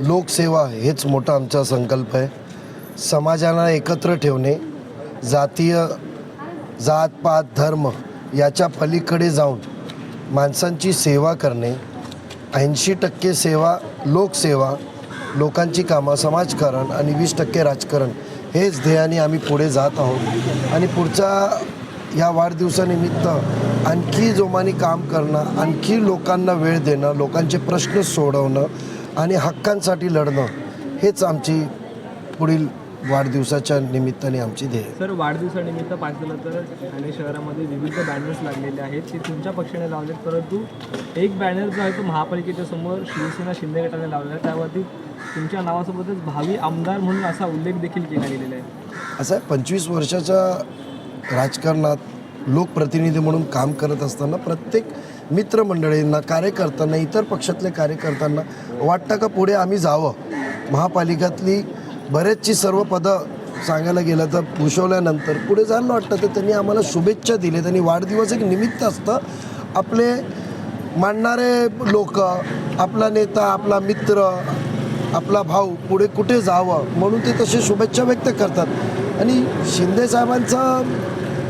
लोकसेवा हेच मोठा आमचा संकल्प आहे. समाजाला एकत्र ठेवणे जातीय जात पात धर्म याच्या पलीकडे जाऊन माणसांची सेवा करणे ऐंशी टक्के सेवा लोकसेवा लोकांची कामं समाजकारण आणि वीस टक्के राजकारण हेच ध्येयाने आम्ही पुढे जात आहोत. आणि पुढच्या या वाढदिवसानिमित्त आणखी जोमाने काम करणं आणखी लोकांना वेळ देणं लोकांचे प्रश्न सोडवणं आणि हक्कांसाठी लढणं हेच आमची पुढील वाढदिवसाच्या निमित्ताने आमची ध्येय. सर वाढदिवसानिमित्त पाहिलं तर ठाणे शहरामध्ये विविध बॅनर्स लागलेले आहेत. ते तुमच्या पक्षाने लावलेत परंतु एक बॅनर जो आहे तो महापालिकेच्या समोर शिवसेना शिंदे गटाने लावलेला आहे. त्यावरती तुमच्या नावासोबतच भावी आमदार म्हणून असा उल्लेख देखील केला गेलेला आहे. असं आहे पंचवीस वर्षाच्या राजकारणात लोकप्रतिनिधी म्हणून काम करत असताना प्रत्येक मित्रमंडळींना कार्यकर्त्यांना इतर पक्षातल्या कार्यकर्त्यांना वाटतं का पुढे आम्ही जावं? महापालिकातली बरेचशी सर्व पदं सांगायला गेलं तर भूषवल्यानंतर पुढे जायला वाटतं. तर त्यांनी आम्हाला शुभेच्छा दिल्या त्यांनी वाढदिवस एक निमित्त असतं. आपले मांडणारे लोक आपला नेता आपला मित्र आपला भाऊ पुढे कुठे जावं? म्हणून ते तसे शुभेच्छा व्यक्त करतात. आणि शिंदे साहेबांचं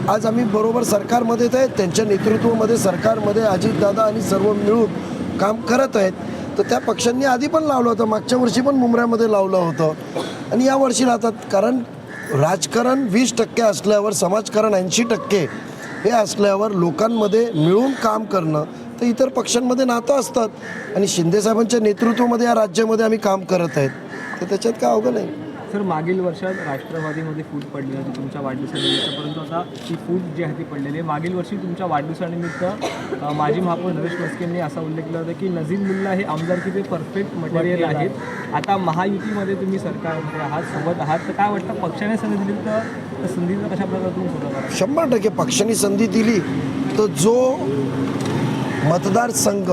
आज आम्ही बरोबर सरकारमध्ये आहेत. त्यांच्या नेतृत्वामध्ये सरकारमध्ये अजितदादा आणि सर्व मिळून काम करत आहेत. तर त्या पक्षांनी आधी पण लावलं होतं. मागच्या वर्षी पण मुंबऱ्यामध्ये लावलं होतं. आणि या वर्षी लावतात कारण राजकारण वीस टक्के असल्यावर समाजकारण ऐंशी टक्के हे असल्यावर लोकांमध्ये मिळून काम करणं तर इतर पक्षांमध्ये नातं असतात. आणि शिंदेसाहेबांच्या नेतृत्वामध्ये या राज्यामध्ये आम्ही काम करत आहेत. तर त्याच्यात काय अवघड नाही सर मागील वर्षात राष्ट्रवादीमध्ये फूट पडली होती तुमच्या वाढदिवसानिमित्त परंतु आता ती फूट जी आहे ती पडलेली आहे. मागील वर्षी तुमच्या वाढदिवसानिमित्त माजी महापौर नरेश मस्केंनी असा उल्लेख केला होता की नजीम मुल्ला हे आमदारकीचे परफेक्ट मटेरियल आहेत. आता महायुतीमध्ये तुम्ही सरकारमध्ये आहात सोबत आहात तर काय वाटतं पक्षाने संधी दिली तर संधीचा कशा प्रकारे तुम्ही शंभर टक्के पक्षाने संधी दिली तर जो मतदारसंघ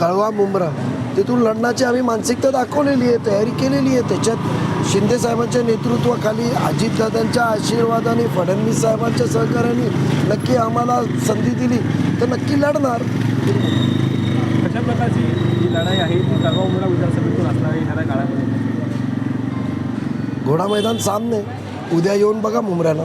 कळवा मुंब्रा तिथून लढण्याची आम्ही मानसिकता दाखवलेली आहे तयारी केलेली आहे. त्याच्यात शिंदे साहेबांच्या नेतृत्वाखाली अजितदादांच्या आशीर्वादाने फडणवीस साहेबांच्या सहकार्याने नक्की आम्हाला संधी दिली. तर नक्की लढणार. कशा प्रकारची ही लढाई आहे ती उमरा विधानसभेतून असणार आहे येणाऱ्या काळामध्ये? घोडा मैदान सामने. उद्या येऊन बघा मुंबऱ्याला